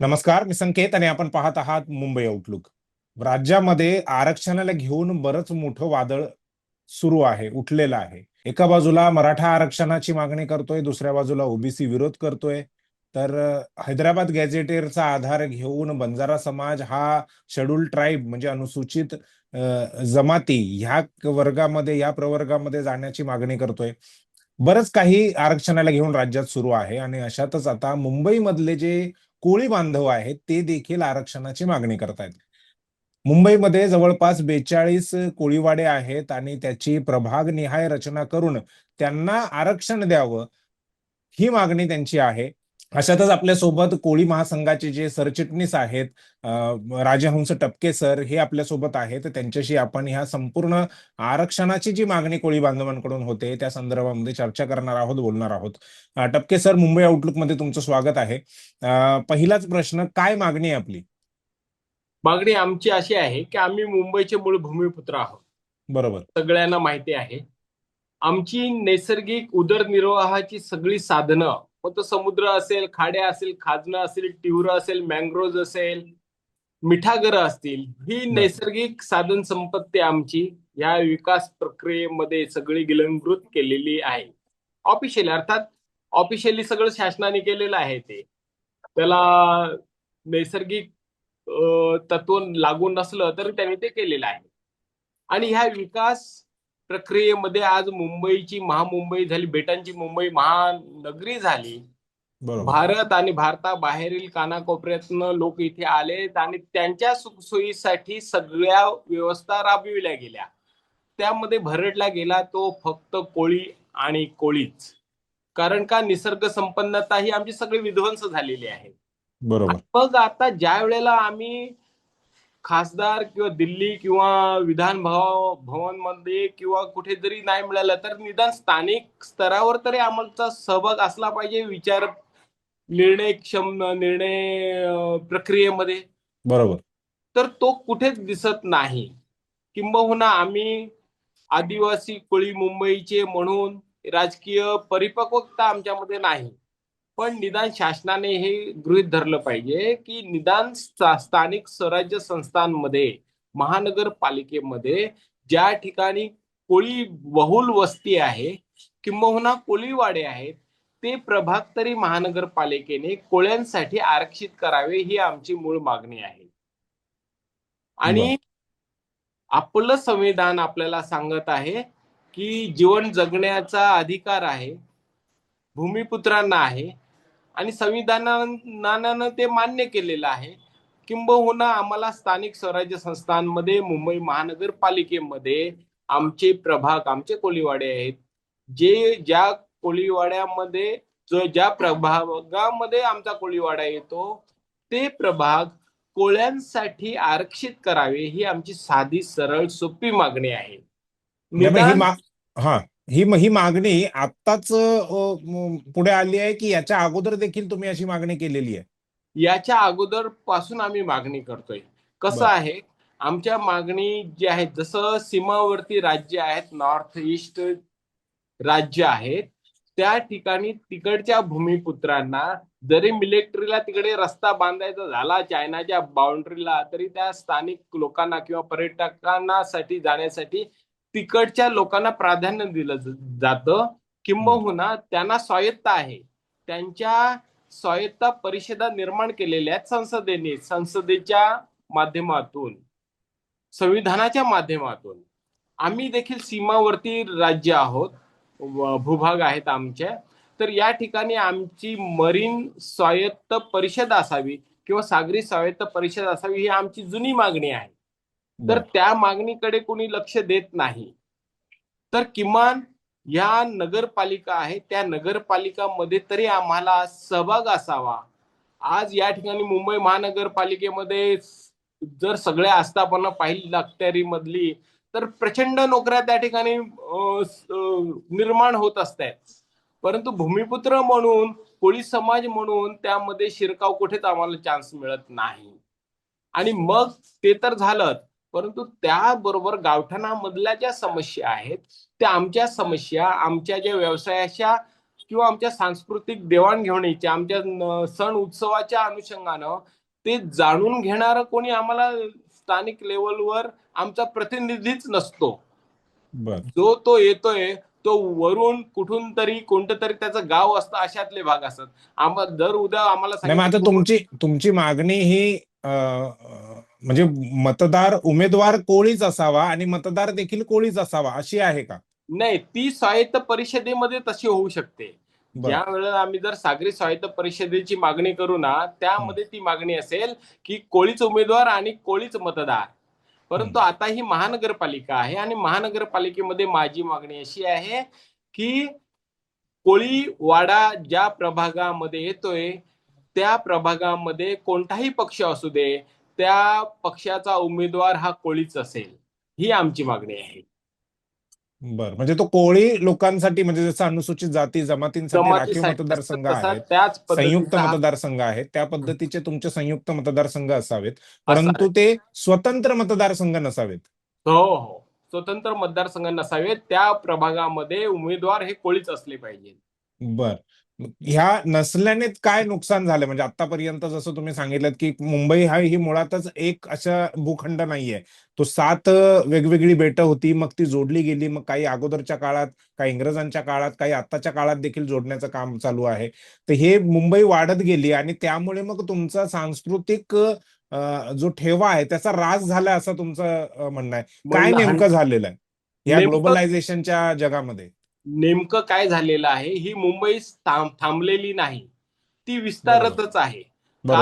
नमस्कार मी संकेत आणि आपण पाहत आहात मुंबई आउटलुक राज्यामध्ये आरक्षणाला घेऊन बरंच मोठं वादळ सुरू आहे उठलेलं आहे. एका बाजूला मराठा आरक्षणाची मागणी करतोय दुसऱ्या बाजूला ओबीसी विरोध करतोय. तर हैदराबाद गॅझेटेरचा आधार घेऊन बंजारा समाज हा शेड्यूल ट्राईब म्हणजे अनुसूचित जमाती ह्या वर्गामध्ये या प्रवर्गामध्ये जाण्याची मागणी करतोय. बरंच काही आरक्षणाला घेऊन राज्यात सुरू आहे आणि अशातच आता मुंबईमधले जे कोळी बांधव आहेत ते देखील आरक्षणाची मागणी करतायत. मुंबईमध्ये जवळपास बेचाळीस कोळीवाडे आहेत आणि त्याची प्रभाग निहाय रचना करून त्यांना आरक्षण द्यावं ही मागणी त्यांची आहे. अशातच आपल्यासोबत कोळी महासंघाचे जे सरचिटणीस आहेत राजहंस टपके सर हे आपल्यासोबत आहेत. त्यांच्याशी आपण ह्या संपूर्ण आरक्षणाची जी मागणी कोळी बांधवांकडून होते त्या संदर्भामध्ये चर्चा करणार आहोत बोलणार आहोत. टपके सर मुंबई आउटलुकमध्ये तुमचं स्वागत आहे. पहिलाच प्रश्न काय मागणी आहे आपली? मागणी आमची अशी आहे की आम्ही मुंबईचे मूळ भूमिपुत्र आहोत. बरोबर. सगळ्यांना माहिती आहे. आमची नैसर्गिक उदरनिर्वाहाची सगळी साधनं मग तो समुद्र असेल खाड्या असेल खाजणं असेल टिवरं असेल मँग्रोव्ज असेल मिठागरं असतील ही नैसर्गिक साधन संपत्ती आमची या विकास प्रक्रियेमध्ये सगळी गिलंकृत केलेली आहे. ऑफिशियली अर्थात ऑफिशियली सगळं शासनाने केलेलं आहे ते. त्याला नैसर्गिक तत्व लागू नसलं तरी त्यांनी ते केलेलं आहे. आणि ह्या विकास प्रक्रियेमध्ये आज मुंबईची महामुंबई झाली बेटांची मुंबई महानगरी झाली. भारत आणि भारताबाहेरील कानाकोपऱ्यातनं लोक इथे आलेत आणि त्यांच्या सुखसोयीसाठी सगळ्या व्यवस्था राबविल्या गेल्या. त्यामध्ये भरडला गेला तो फक्त कोळी आणि कोळीच. कारण का निसर्ग संपन्नता ही आमची सगळी विध्वंस झालेली आहे. मग आता ज्या वेळेला आम्ही खासदार किंवा दिल्ली किंवा विधान भव भवनमध्ये किंवा कुठे जरी नाही मिळालं तर निदान स्थानिक स्तरावर तरी आमचा सहभाग असला पाहिजे विचार निर्णय क्षम निर्णय प्रक्रियेमध्ये. बरोबर. तर तो कुठेच दिसत नाही. किंबहुना आम्ही आदिवासी कोळी मुंबईचे म्हणून राजकीय परिपक्वता आमच्यामध्ये नाही. पण निदान शासनाने हे गृहीत धरलं पाहिजे की निदान स्था- स्थानिक स्वराज्य संस्थांमध्ये महानगरपालिकेमध्ये ज्या ठिकाणी कोळी बहुल वस्ती आहे किंबहुना कोळीवाडे आहेत ते प्रभाग तरी महानगरपालिकेने कोळ्यांसाठी आरक्षित करावे ही आमची मूळ मागणी आहे. आणि आपलं संविधान आपल्याला सांगत आहे की जीवन जगण्याचा अधिकार आहे भूमिपुत्रांना आहे आणि संविधानानं ते मान्य केलेलं आहे. किंबहुना आम्हाला स्थानिक स्वराज्य संस्थांमध्ये मुंबई महानगरपालिकेमध्ये आमचे प्रभाग आमचे कोळीवाडे आहेत. जे ज्या कोळीवाड्यामध्ये जो ज्या प्रभागामध्ये आमचा कोळीवाडा येतो ते प्रभाग कोळ्यांसाठी आरक्षित करावे ही आमची साधी सरळ सोपी मागणी आहे. ही हा मागणी आत्ताच पुढे आली आहे की याच्या अगोदर देखील तुम्ही अशी मागणी केलेली आहे याच्या अगोदरपासून आम्ही मागणी करतोय कसं. आहे आमच्या मागणी जी आहेत जसं सीमावर्ती राज्य आहेत नॉर्थ ईस्ट राज्य आहेत त्या ठिकाणी तिकडच्या भूमिपुत्रांना जरी मिलिटरीला तिकडे रस्ता बांधायचा झाला चायनाच्या बाउंड्रीला तरी त्या स्थानिक लोकांना किंवा पर्यटकांना साठी जाण्यासाठी तिकडच्या लोकांना प्राधान्य दिलं जातं. किंबहुना त्यांना स्वायत्त आहे. त्यांच्या स्वायत्ता परिषदा निर्माण केलेल्या आहेत संसदेने संसदेच्या माध्यमातून. संविधानाच्या माध्यमातून. आम्ही देखील सीमावर्ती राज्य आहोत. भूभाग आहेत आमच्या तर या ठिकाणी आमची मरीन स्वायत्त परिषद असावी किंवा सागरी स्वायत्त परिषद असावी ही आमची जुनी मागणी आहे. तर. त्या मागणीकडे कोणी लक्ष देत नाही. तर किमान या नगरपालिका आहेत त्या नगरपालिकामध्ये तरी आम्हाला सहभाग असावा. आज या ठिकाणी मुंबई महानगरपालिकेमध्ये जर सगळ्या आस्थापना पाहिली अखत्यारी मधली तर प्रचंड नोकऱ्या त्या ठिकाणी निर्माण होत असतात परंतु भूमिपुत्र म्हणून कोळी समाज म्हणून त्यामध्ये शिरकाव कुठेच आम्हाला चान्स मिळत नाही. आणि मग ते तर झालं परंतु त्याबरोबर गावठाणामधल्या ज्या समस्या आहेत त्या आमच्या समस्या आमच्या ज्या व्यवसायाच्या किंवा आमच्या सांस्कृतिक देवाणघेवाणीच्या आमच्या सण उत्सवाच्या अनुषंगानं ते जाणून घेणारं कोणी आम्हाला स्थानिक लेवलवर आमचा प्रतिनिधीच नसतो. जो तो येतोय तो वरून कुठून तरी कोणतं तरी त्याचं गाव असतं अशातले भाग असतात. आम्हाला दर उद्या आम्हाला तुमची तुमची मागणी ही म्हणजे मतदार उमेदवार कोळीच असावा आणि मतदार देखील कोळीच असावा अशी आहे का? नाही ती स्वायत्त परिषदेमध्ये तशी होऊ शकते. ज्या वेळेला आम्ही जर सागरी स्वायत्त परिषदेची मागणी करू ना त्यामध्ये ती मागणी असेल की कोळीच उमेदवार आणि कोळीच मतदार. परंतु आता ही महानगरपालिका आहे आणि महानगरपालिकेमध्ये माझी मागणी अशी आहे की कोळी वाडा ज्या प्रभागामध्ये येतोय त्या प्रभागामध्ये कोणताही पक्ष असू दे त्या पक्षाचा उमेदवार हा कोळीच असेल ही आमची मागणी आहे. बर म्हणजे तो कोळी लोकांसाठी म्हणजे जसं अनुसूचित जाती जमातींसाठी राखीव मतदारसंघ आहेत त्याच संयुक्त मतदारसंघ आहेत त्या पद्धतीचे तुमचे संयुक्त मतदारसंघ असावेत परंतु ते स्वतंत्र मतदारसंघ नसावेत. हो हो. स्वतंत्र मतदारसंघ नसावेत त्या प्रभागामध्ये उमेदवार हे कोळीच असले पाहिजे बर. ह्या नसल्याने काय नुकसान झालं? म्हणजे आतापर्यंत जसं तुम्ही सांगितलं की मुंबई हा ही मुळातच एक अशा भूखंड नाहीये. तो सात वेगवेगळी बेटं होती मग ती जोडली गेली मग काही अगोदरच्या काळात काही इंग्रजांच्या काळात काही आत्ताच्या काळात देखील जोडण्याचं काम चालू आहे. तर हे मुंबई वाढत गेली आणि त्यामुळे मग तुमचा सांस्कृतिक जो ठेवा आहे त्याचा रास झाला असं तुमचं म्हणणं आहे. काय नेमकं झालेलं आहे? या ग्लोबलायझेशनच्या जगामध्ये. नेमकं काय झालेलं आहे? ही मुंबई थांब थांबलेली नाही. ती विस्तारतच आहे.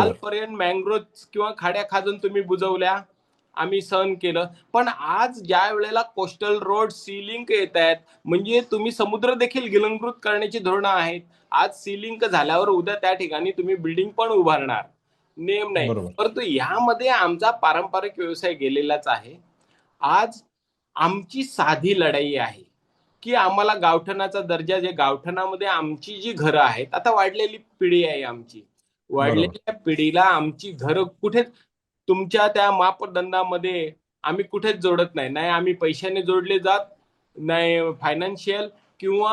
कालपर्यंत मँग्रोव्ह किंवा खाड्या खाजून तुम्ही बुजवल्या आम्ही सहन केलं. पण आज ज्या वेळेला कोस्टल रोड सीलिंक येत आहेत म्हणजे तुम्ही समुद्र देखील गिलंकृत करण्याची धोरणं आहेत. आज सीलिंक झाल्यावर उद्या त्या ठिकाणी तुम्ही बिल्डिंग पण उभारणार. नेम नाही. परंतु यामध्ये आमचा पारंपरिक व्यवसाय गेलेलाच आहे. आज आमची साधी लढाई आहे. की आम्हाला गावठणाचा दर्जा जे गावठणामध्ये आमची जी घरं आहेत आता वाढलेली पिढी आहे आमची. वाढलेल्या पिढीला आमची घरं कुठे तुमच्या त्या मापदंडामध्ये आम्ही कुठेच जोडत नाही. नाही आम्ही पैशाने जोडले जात नाही फायनान्शियल किंवा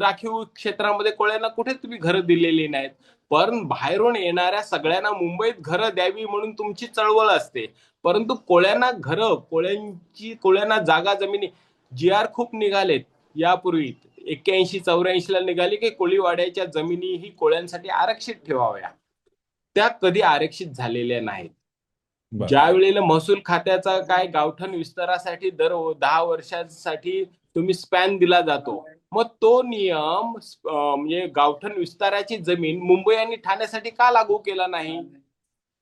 राखीव क्षेत्रामध्ये कोळ्यांना कुठेच तुम्ही घरं दिलेली नाहीत. पण बाहेरून येणाऱ्या सगळ्यांना मुंबईत घरं द्यावी म्हणून तुमची चळवळ असते. परंतु कोळ्यांना घरं कोळ्यांची कोळ्यांना जागा जमिनी जी आर खूप निघालेत यापूर्वी. एक्क्याऐंशी चौऱ्याऐंशी ला निघाली की कोळीवाड्याच्या जमिनी ही कोळ्यांसाठी आरक्षित ठेवाव्या. त्या कधी आरक्षित झालेल्या नाहीत. ज्या वेळेला महसूल खात्याचा काय गावठण विस्तारासाठी दर दहा वर्षासाठी तुम्ही स्पॅन दिला जातो मग तो नियम म्हणजे गावठण विस्ताराची जमीन मुंबई आणि ठाण्यासाठी का लागू केला नाही?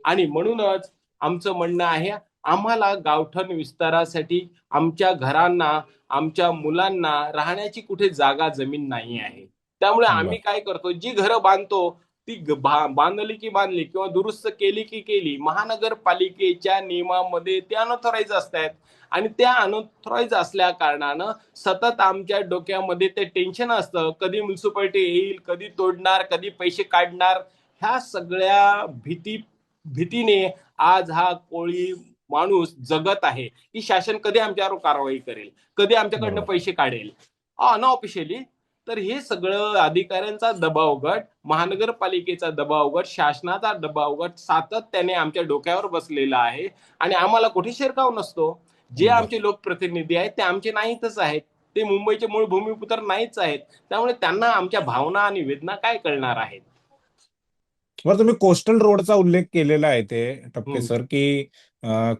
आणि म्हणूनच आमचं म्हणणं आहे आम्हाला गावठण विस्तारासाठी आमच्या घरांना आमच्या मुलांना राहण्याची कुठे जागा जमीन नाही आहे. त्यामुळे आम्ही काय करतो जी घरं बांधतो ती बांधली की बांधली किंवा दुरुस्त केली की केली महानगरपालिकेच्या नियमामध्ये ते अनऑथराईज असतात. आणि त्या अनऑथराईज असल्या कारणानं सतत आमच्या डोक्यामध्ये ते टेन्शन असतं. कधी म्युन्सिपाल्टी येईल कधी तोडणार कधी पैसे काढणार ह्या सगळ्या भीती भीतीने आज हा कोळी माणूस जगत आहे की शासन कधी आमच्यावर कारवाई करेल कधी आमच्याकडनं. पैसे काढेल? अनऑफिशियली तर हे सगळं अधिकाऱ्यांचा दबाव गट महानगरपालिकेचा दबाव गट शासनाचा दबाव गट सातत्याने आमच्या डोक्यावर बसलेला आहे. आणि आम्हाला कुठे शिरकाव नसतो. जे. आमचे लोकप्रतिनिधी आहेत ते आमचे नाहीतच आहेत. ते मुंबईचे मूळ भूमिपुत्र नाहीच आहेत. त्यामुळे त्यांना आमच्या भावना आणि वेदना काय कळणार आहेत? बरं तुम्ही कोस्टल रोडचा उल्लेख केलेला आहे ते टप्पे. सर की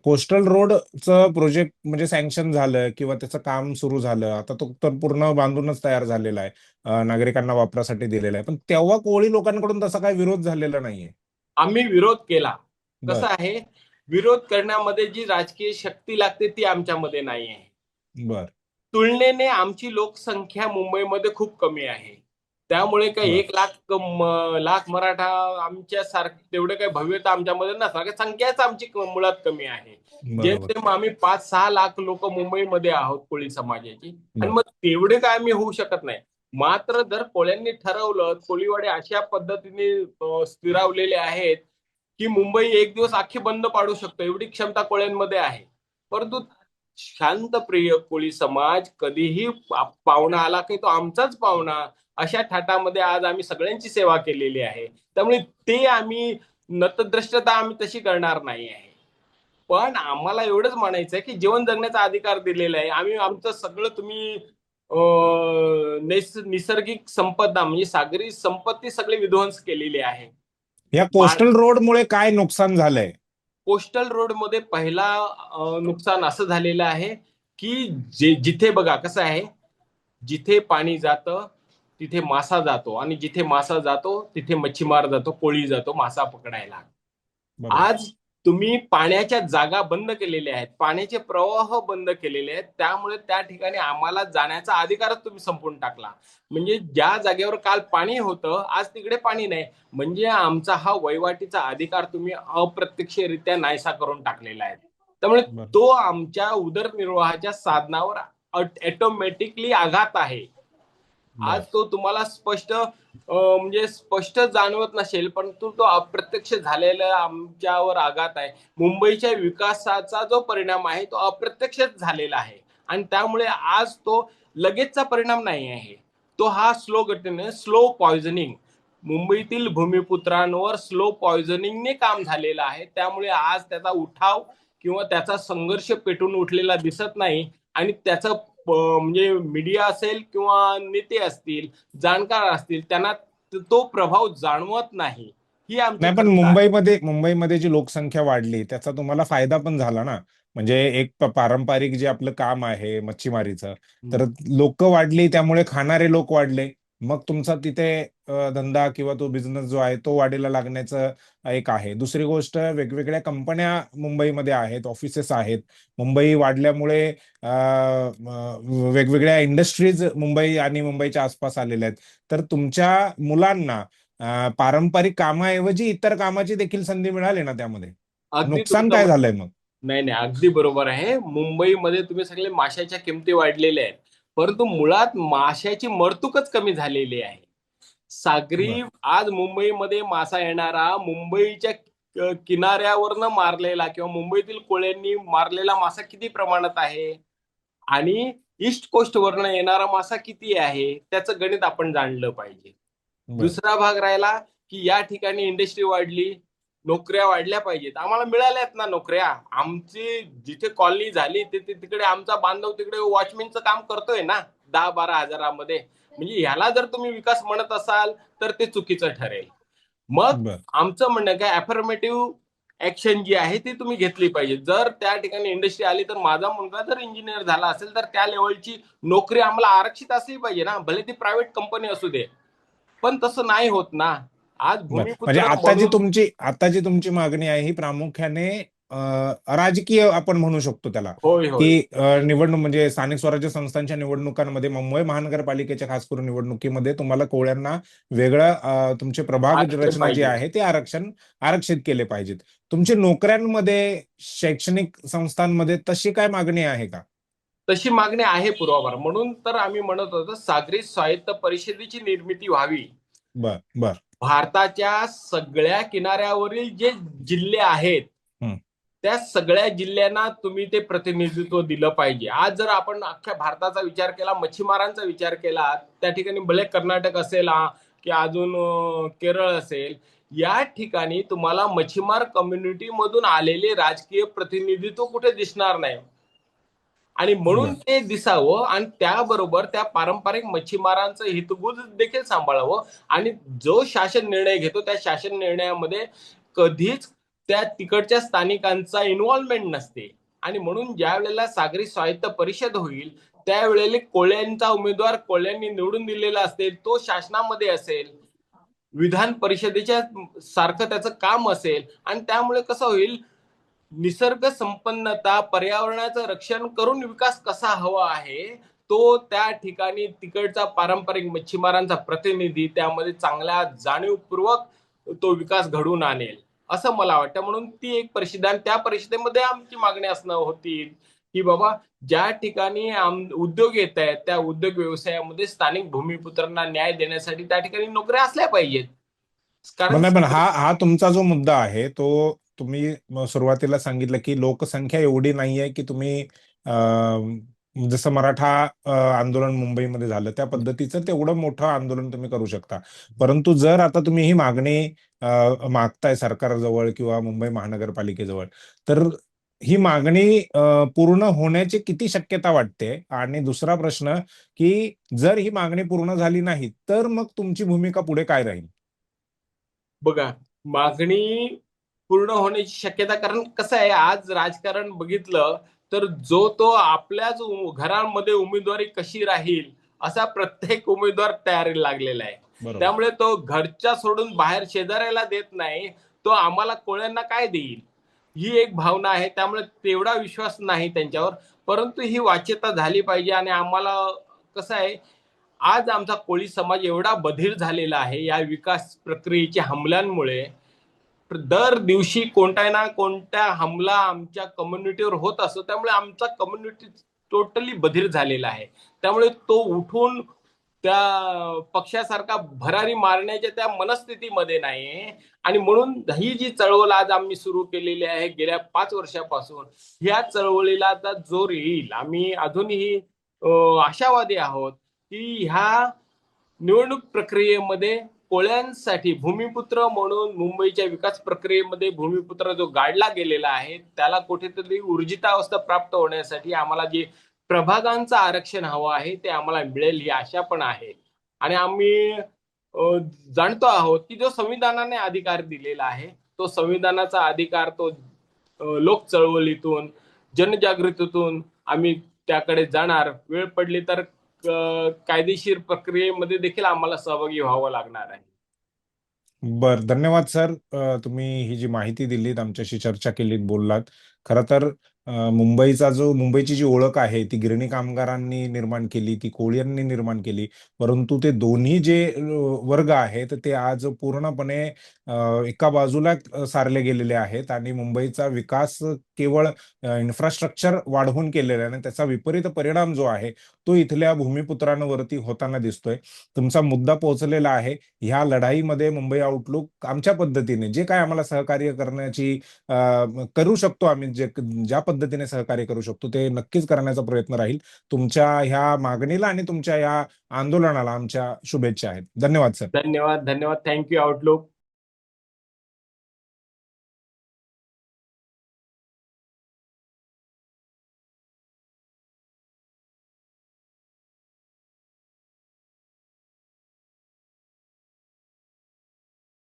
कोस्टल रोडचं प्रोजेक्ट म्हणजे सँक्शन झालं किंवा त्याचं काम सुरू झालं आता तो तर पूर्ण बांधूनच तयार झालेला आहे नागरिकांना वापरासाठी दिलेला आहे. पण तेव्हा कोळी लोकांकडून तसा काही विरोध झालेला नाहीये. आम्ही विरोध केला. कसं आहे? विरोध करण्यामध्ये जी राजकीय शक्ती लागते ती आमच्यामध्ये नाही आहे बर. तुलनेने आमची लोकसंख्या मुंबईमध्ये खूप कमी आहे. त्यामुळे काय बर. एक लाख लाख मराठा आमच्या सारखं तेवढं काही भव्यता आमच्यामध्ये नसणार. संख्याच आमची मुळात कमी आहे. जेमतेम आम्ही पाच सहा लाख लोक मुंबईमध्ये आहोत कोळी समाजाची. आणि. मग तेवढे काय आम्ही होऊ शकत नाही. मात्र जर कोळ्यांनी ठरवलं कोळीवाडे अशा पद्धतीने स्थिरावलेले आहेत की मुंबई एक दिवस अख्खी बंद पाडू शकतो. एवढी क्षमता कोळ्यांमध्ये आहे. परंतु शांतप्रिय कोळी समाज कधीही पाहुणा आला की तो आमचाच पाहुणा. अशा थाटामध्ये आज आम्ही सगळ्यांची सेवा केलेली आहे. त्यामुळे ते आम्ही नतद्रष्टता आम्ही तशी करणार नाही आहे. पण आम्हाला एवढंच म्हणायचं आहे की जीवन जगण्याचा अधिकार दिलेला आहे. आम्ही आमचं सगळं तुम्ही निसर्गिक संपदा म्हणजे सागरी संपत्ती सगळी विध्वंस केलेली आहे. या कोस्टल रोडमुळे काय नुकसान झालंय? कोस्टल रोडमध्ये पहिला नुकसान असं झालेलं आहे की जे जिथे बघा कसं आहे जिथे पाणी जातं तिथे मासा जातो आणि जिथे मासा जातो तिथे मच्छीमार जातो कोळी जातो मासा पकडायला. आज तुम्ही पाण्याच्या जागा बंद केलेल्या आहेत पाण्याचे प्रवाह बंद केलेले आहेत त्यामुळे त्या ठिकाणी आम्हाला जाण्याचा अधिकारच तुम्ही संपून टाकला. म्हणजे ज्या जागेवर काल पाणी होतं आज तिकडे पाणी नाही. म्हणजे आमचा हा वहिवाटीचा अधिकार तुम्ही अप्रत्यक्षरित्या नाहीसा करून टाकलेला आहे. त्यामुळे. तो आमच्या उदरनिर्वाहाच्या साधनावर ऑटोमॅटिकली आघात आहे. आज तो तुम्हाला स्पष्ट म्हणजे स्पष्ट जाणवत नसेल परंतु तो अप्रत्यक्ष झालेला आमच्यावर आघात आहे. मुंबईच्या विकासाचा जो परिणाम आहे तो अप्रत्यक्षच झालेला आहे. आणि त्यामुळे आज तो लगेचचा परिणाम नाही आहे. तो हा स्लो गतीने स्लो पॉयझनिंग मुंबईतील भूमिपुत्रांवर स्लो पॉयझनिंगने काम झालेलं आहे. त्यामुळे आज त्याचा उठाव किंवा त्याचा संघर्ष पेटून उठलेला दिसत नाही. आणि त्याचं म्हणजे मीडिया असेल किंवा नेते असतील जाणकार असतील त्यांना त- प्रभाव जाणवत नाही. ही नाही पण. मुंबईमध्ये मुंबईमध्ये जी लोकसंख्या वाढली त्याचा तुम्हाला फायदा पण झाला ना. म्हणजे एक पारंपरिक जे आपलं काम आहे मच्छीमारीचं तर लोक वाढली त्यामुळे खाणारे लोक वाढले. मग तुमचा तिथे धंदा किंवा तो बिझनेस जो आहे तो वाढीला लागण्याचं एक आहे. दुसरी गोष्ट वेगवेगळ्या कंपन्या मुंबईमध्ये आहेत ऑफिसेस आहेत. मुंबई वाढल्यामुळे वेगवेगळ्या इंडस्ट्रीज मुंबई आणि मुंबईच्या आसपास आलेल्या आहेत. तर तुमच्या मुलांना पारंपरिक कामाऐवजी इतर कामाची देखील संधी मिळाली ना त्यामध्ये? नुकसान काय झालंय मग? नाही नाही. अगदी बरोबर आहे. मुंबईमध्ये तुम्ही सगळे माशाच्या किमती वाढलेल्या आहेत. परंतु मुळात माशाची मरतूकच कमी झालेली आहे सागरी. आज मुंबईमध्ये मासा येणारा मुंबईच्या किनाऱ्यावरनं मारलेला किंवा मुंबईतील कोळ्यांनी मारलेला मासा किती प्रमाणात आहे आणि ईस्ट कोस्ट वरनं येणारा मासा किती आहे त्याचं गणित आपण जाणलं पाहिजे. दुसरा भाग राहिला की या ठिकाणी इंडस्ट्री वाढली नोकऱ्या वाढल्या पाहिजेत. आम्हाला मिळाल्यात ना नोकऱ्या. आमची जिथे कॉलनी झाली तिथे तिकडे आमचा बांधव तिकडे वॉचमॅनचं काम करतोय ना दहा बारा हजारामध्ये. म्हणजे ह्याला जर तुम्ही विकास म्हणत असाल तर ते चुकीचं ठरेल. मग. आमचं म्हणणं काय अफर्मेटिव्ह ऍक्शन जी आहे ती तुम्ही घेतली पाहिजे. जर त्या ठिकाणी इंडस्ट्री आली तर माझा मुलगा जर इंजिनियर झाला असेल तर त्या लेवलची नोकरी आम्हाला आरक्षित असली पाहिजे ना. भले ती प्रायव्हेट कंपनी असू दे. पण तसं नाही होत ना. आज म्हणजे आता जी तुमची आता जी तुमची मागणी आहे ही प्रामुख्याने राजकीय आपण म्हणू शकतो त्याला. की निवडणूक म्हणजे स्थानिक स्वराज्य संस्थांच्या निवडणुकांमध्ये मुंबई महानगरपालिकेच्या खास करून निवडणुकीमध्ये तुम्हाला कोळ्यांना वेगळं तुमचे प्रभाग रचना जी. आहे ते आरक्षण आरक्षित केले पाहिजेत. तुमची नोकऱ्यांमध्ये शैक्षणिक संस्थांमध्ये तशी काय मागणी आहे का? तशी मागणी आहे पूर्वाभार. म्हणून तर आम्ही म्हणत होतो सागरी स्वायत्त परिषदेची निर्मिती व्हावी. बर बर. भारताच्या सगळ्या किनाऱ्यावरील जे जिल्हे आहेत. त्या सगळ्या जिल्ह्यांना तुम्ही ते प्रतिनिधित्व दिलं पाहिजे आज जर आपण अख्ख्या भारताचा विचार केला मच्छीमारांचा विचार केला त्या ठिकाणी भले कर्नाटक असेल हा, की अजून केरळ असेल या ठिकाणी तुम्हाला मच्छीमार कम्युनिटी मधून आलेले राजकीय प्रतिनिधित्व कुठे दिसणार नाही आणि म्हणून. ते दिसावं आणि त्याबरोबर त्या पारंपरिक मच्छीमारांचं हितगुज देखील सांभाळावं आणि जो शासन निर्णय घेतो त्या शासन निर्णयामध्ये कधीच त्या तिकडच्या स्थानिकांचा इन्व्हॉल्वमेंट नसते आणि म्हणून ज्या वेळेला सागरी स्वायत्त परिषद होईल त्यावेळेला कोळ्यांचा उमेदवार कोळ्यांनी निवडून दिलेला असेल तो शासनामध्ये असेल विधान परिषदेच्या सारखं त्याचं काम असेल आणि त्यामुळे कसं होईल निसर्ग संपन्नता पर्यावरणाचं रक्षण करून विकास कसा हवा आहे तो त्या ठिकाणी तिकडचा पारंपरिक मच्छीमारांचा प्रतिनिधी त्यामध्ये चांगल्या जाणीवपूर्वक तो विकास घडवून आणेल असं मला वाटतं. म्हणून ती एक परिषद आणि त्या परिषदेमध्ये आमची मागणी असणं होती की बाबा ज्या ठिकाणी उद्योग येत आहेत त्या उद्योग व्यवसायामध्ये स्थानिक भूमिपुत्रांना न्याय देण्यासाठी त्या ठिकाणी नोकऱ्या असल्या पाहिजेत. कारण हा हा तुमचा जो मुद्दा आहे तो तुम्ही सुरुवातीला सांगितलं की लोकसंख्या एवढी नाहीये की तुम्ही जसं मराठा आंदोलन मुंबईमध्ये झालं त्या पद्धतीचं तेवढं मोठं आंदोलन तुम्ही करू शकता. परंतु जर आता तुम्ही ही मागणी मागताय सरकारजवळ किंवा मुंबई महानगरपालिकेजवळ तर ही मागणी पूर्ण होण्याची किती शक्यता वाटते? आणि दुसरा प्रश्न की जर ही मागणी पूर्ण झाली नाही तर मग तुमची भूमिका पुढे काय राहील? बघा मागणी पूर्ण होण्याची शक्यता. कारण कसं आहे आज राजकारण बघितलं तर जो तो आपल्याच घरामध्ये उमेदवारी कशी राहील असा प्रत्येक उमेदवार तयारी लागलेला आहे. त्यामुळे तो घरच्या सोडून बाहेर शेजाऱ्याला देत नाही तो आम्हाला कोळ्यांना काय देईल? ही एक भावना आहे. त्यामुळे तेवढा विश्वास नाही त्यांच्यावर. परंतु ही वाच्यता झाली पाहिजे आणि आम्हाला कसं आहे आज आमचा कोळी समाज एवढा बधीर झालेला आहे या विकास प्रक्रियेच्या हमल्यांमुळे दर दिवशी कोणत्या ना कोणत्या हमला आमच्या कम्युनिटीवर होत असतो त्यामुळे आमचा कम्युनिटी टोटली बधीर झालेला आहे. त्यामुळे तो उठून त्या पक्षासारखा भरारी मारण्याच्या त्या मनस्थितीमध्ये नाही. आणि म्हणून ही जी चळवळ आज आम्ही सुरू केलेली आहे गेल्या पाच वर्षापासून ह्या चळवळीला आता जोर येईल. आम्ही अजूनही आशावादी आहोत की ह्या निवडणूक प्रक्रियेमध्ये कोळ्यांसाठी भूमिपुत्र म्हणून मुंबईच्या विकास प्रक्रियेमध्ये भूमिपुत्र जो गाडला गेलेला आहे त्याला कुठेतरी ऊर्जितावस्था प्राप्त होण्यासाठी आम्हाला जे प्रभागांचं आरक्षण हवं आहे ते आम्हाला मिळेल ही आशा पण आहे. आणि आम्ही जाणतो आहोत की जो संविधानाने अधिकार दिलेला आहे तो संविधानाचा अधिकार तो लोक चळवळीतून जनजागृतीतून आम्ही त्याकडे जाणार. वेळ पडली तर कायदेशीर प्रक्रियेमध्ये देखील आम्हाला सहभागी व्हावं लागणार आहे. बर धन्यवाद सर. तुम्ही ही जी माहिती दिलीत आमच्याशी चर्चा केलीत बोललात. खरं तर मुंबईचा जो मुंबईची जी ओळख आहे ती गिरणी कामगारांनी निर्माण केली ती कोळ्यांनी निर्माण केली परंतु ते दोन्ही जे वर्ग आहेत ते आज पूर्णपणे एका बाजूला सारले गेलेले आहेत आणि मुंबईचा विकास केवळ इन्फ्रास्ट्रक्चर वाढवून केलेला आहे आणि त्याचा विपरीत परिणाम जो आहे तो इथल्या भूमिपुत्रांवरती होताना दिसतोय. तुमचा मुद्दा पोहोचलेला आहे ह्या लढाईमध्ये मुंबई आउटलुक आमच्या पद्धतीने जे काय आम्हाला सहकार्य करण्याची करू शकतो आम्ही जे ज्या पद्धतीने सहकार्य करू शकतो. ते नक्कीच करण्याचा प्रयत्न राहील. तुमच्या ह्या मागणीला आणि तुमच्या या आंदोलनाला आमच्या शुभेच्छा आहेत. धन्यवाद सर. धन्यवाद धन्यवाद. Thank you outlook